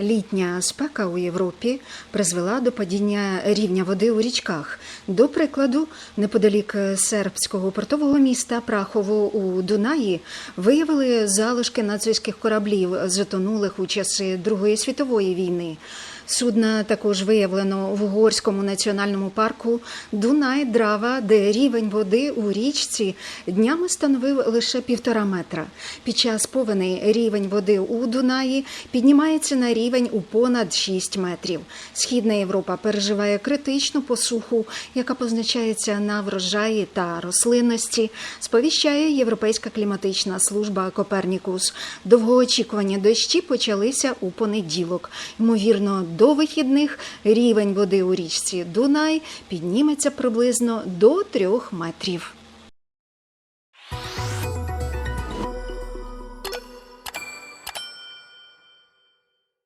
Літня спека у Європі призвела до падіння рівня води у річках. До прикладу, неподалік сербського портового міста Прахово у Дунаї виявили залишки нацистських кораблів, затонулих у часи Другої світової війни. Судна також виявлено в Угорському національному парку Дунай Драва, де рівень води у річці днями становив лише півтора метра. Під час повені рівень води у Дунаї піднімається на рівень у понад 6 метрів. Східна Європа переживає критичну посуху, яка позначається на врожаї та рослинності. Сповіщає Європейська кліматична служба Копернікус. Довгоочікувані дощі почалися у понеділок. Ймовірно, до вихідних рівень води у річці Дунай підніметься приблизно до трьох метрів.